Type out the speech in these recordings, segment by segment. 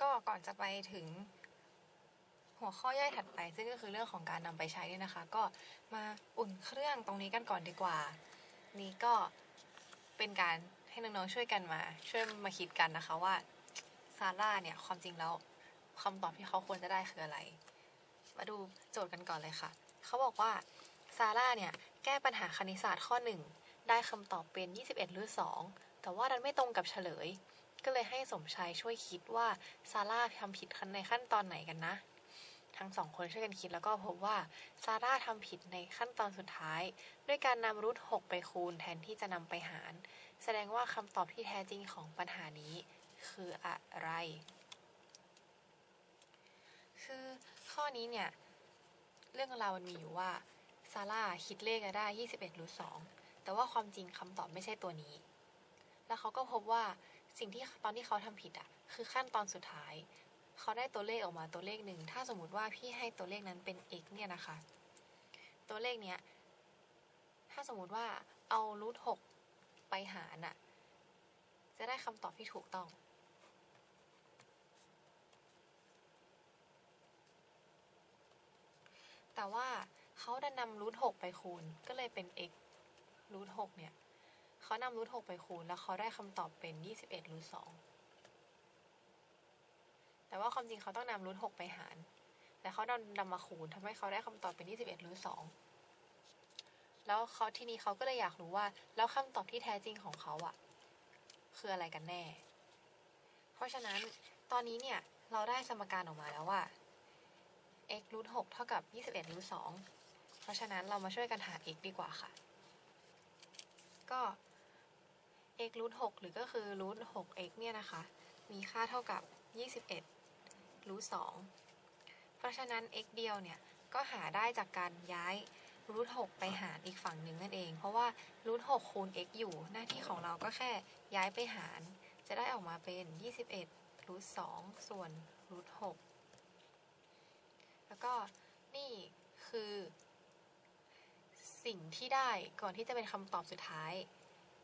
ก็ก่อนจะไปถึงหัวข้อย่อยถัดไป ซึ่งก็คือเรื่องของการนำไปใช้นี่นะคะ ก็มาอุ่นเครื่องตรงนี้กันก่อนดีกว่า นี่ก็เป็นการให้น้องๆช่วยกันมา ช่วยมาคิดกันนะคะว่าซาร่าเนี่ยความจริงแล้วคำตอบที่เขาควรจะได้คืออะไร มาดูโจทย์กันก่อนเลยค่ะ เขาบอกว่าซาร่าเนี่ยแก้ปัญหาคณิตศาสตร์ข้อ 1 ได้คำตอบเป็น 21รูท2แต่ว่าดันไม่ตรงกับเฉลย ก็เลยให้สมชายช่วยคิดว่าซาร่าทำผิดในขั้นตอนไหนกันนะ ทั้งสองคนช่วยกันคิดแล้วก็พบว่าซาร่าทำผิดในขั้นตอนสุดท้าย ด้วยการนำรูท6ไปคูณแทนที่จะนำไปหาร แสดงว่าคำตอบที่แท้จริงของปัญหานี้ คืออะไร คือข้อนี้เนี่ย เรื่องราวมันมีอยู่ว่าซาร่าคิดเลขได้ 21รูท2แต่ว่าความจริงคำตอบไม่ใช่ตัวนี้ แล้วเขาก็พบว่า สิ่งที่ตอนที่เขาทำผิดอะคือขั้นตอนสุดท้าย เขาได้ตัวเลขออกมาตัวเลขหนึ่งถ้าสมมติว่าพี่ให้ตัวเลขนั้นเป็น x เนี่ยนะคะ ตัวเลขเนี้ยถ้าสมมติว่าเอารูท6ไปหารน่ะจะได้คำตอบที่ถูกต้อง แต่ว่าเขาดันนำรูท6ไปคูณก็เลยเป็น x รูท6เนี่ย เขานำรูท6ไปคูณ แล้วเขาได้คำตอบเป็น 21รูท2แต่ว่าความจริงเขาต้องนำรูท6ไปหาร แต่เขาดันนำมาคูณทำให้เขาได้คำตอบเป็น 21รูท2แล้วเขาที่นี้เขาก็เลยอยากรู้ว่า แล้วคำตอบที่แท้จริงของเขาอะคืออะไรกันแน่ เพราะฉะนั้นตอนนี้เนี่ยเราได้สมการออกมาแล้วว่า x รูท6เท่ากับ 21รูท2เพราะฉะนั้นเรามาช่วยกันหา x ดีกว่าค่ะ ก็ x รูท6หรือก็คือรูท 6x เนี่ยนะคะ มีค่าเท่ากับ 21รูท2เพราะฉะนั้น x เดียวเนี่ย ก็หาได้จากการย้ายรูท6ไปหารอีกฝั่งหนึ่งนั่นเอง เพราะว่ารูท6คูณ x อยู่หน้าที่ของเราก็แค่ย้ายไปหาร จะได้ออกมาเป็น 21รูท2ส่วนรูท6แล้วก็นี่คือ สิ่งที่ได้ก่อนที่จะเป็นคำตอบสุดท้าย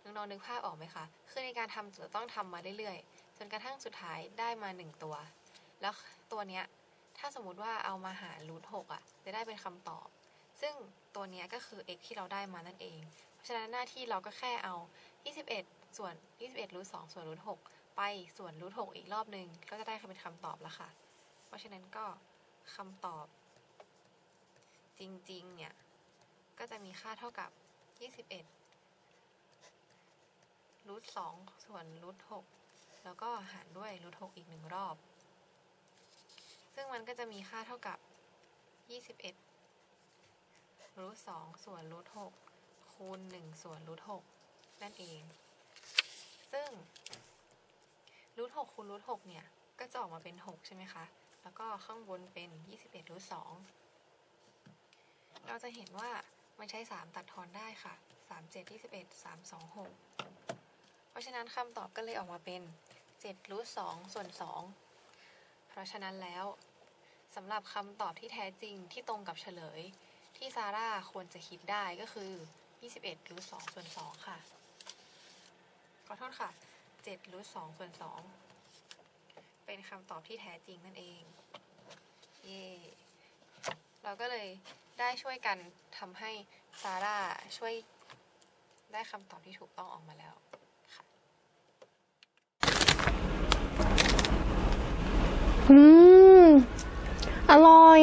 น้องๆนึกภาพออกไหมคะ คือในการทำจะต้องทำมาเรื่อยๆ จนกระทั่งสุดท้ายได้มาหนึ่งตัว แล้วตัวเนี้ยถ้าสมมุติว่าเอามาหารรูทหกอะ จะได้เป็นคำตอบ ซึ่งตัวเนี้ยก็คือ x ที่เราได้มานั่นเอง เพราะฉะนั้นหน้าที่เราก็แค่เอา 21 ส่วน 21รูท2ส่วนรูท6ไปส่วนรูท6อีกรอบหนึ่งก็จะได้เป็นคำตอบแล้วค่ะ เพราะฉะนั้นก็คำตอบ จริงๆเนี่ยก็จะมีค่าเท่ากับ 21 รูท2ส่วนรูท6แล้วก็หารด้วยรูท6อีกหนึ่งรอบ ซึ่งมันก็จะมีค่าเท่ากับ 21รูท2ส่วนรูท6คูณ 1 ส่วนรูท6นั่นเอง ซึ่งรูท6คูณรูท6เนี่ย ก็จะออกมาเป็น 6 ใช่ไหมคะ แล้วก็ข้างบนเป็น 21รูท2เราจะเห็นว่ามันใช้ 3 ตัดทอนได้ค่ะ 3 7 21 3 2 6เพ ราะฉะนั้นคำตอบก็เลยออกมาเป็น7รูท2ส่วน 2 เพราะฉะนั้นแล้วสำหรับคำตอบที่แท้จริงที่ตรงกับเฉลย ที่ซาร่าควรจะคิดได้ก็คือ 21รูท2ส่วน 2 ค่ะ ขอโทษค่ะ7รูท2ส่วน 2 เป็นคำตอบที่แท้จริงนั่นเองเย่เราก็เลยได้ช่วยกันทำให้ซาร่าช่วยได้คำตอบที่ถูกต้องออกมาแล้วค่ะ อืม อร่อย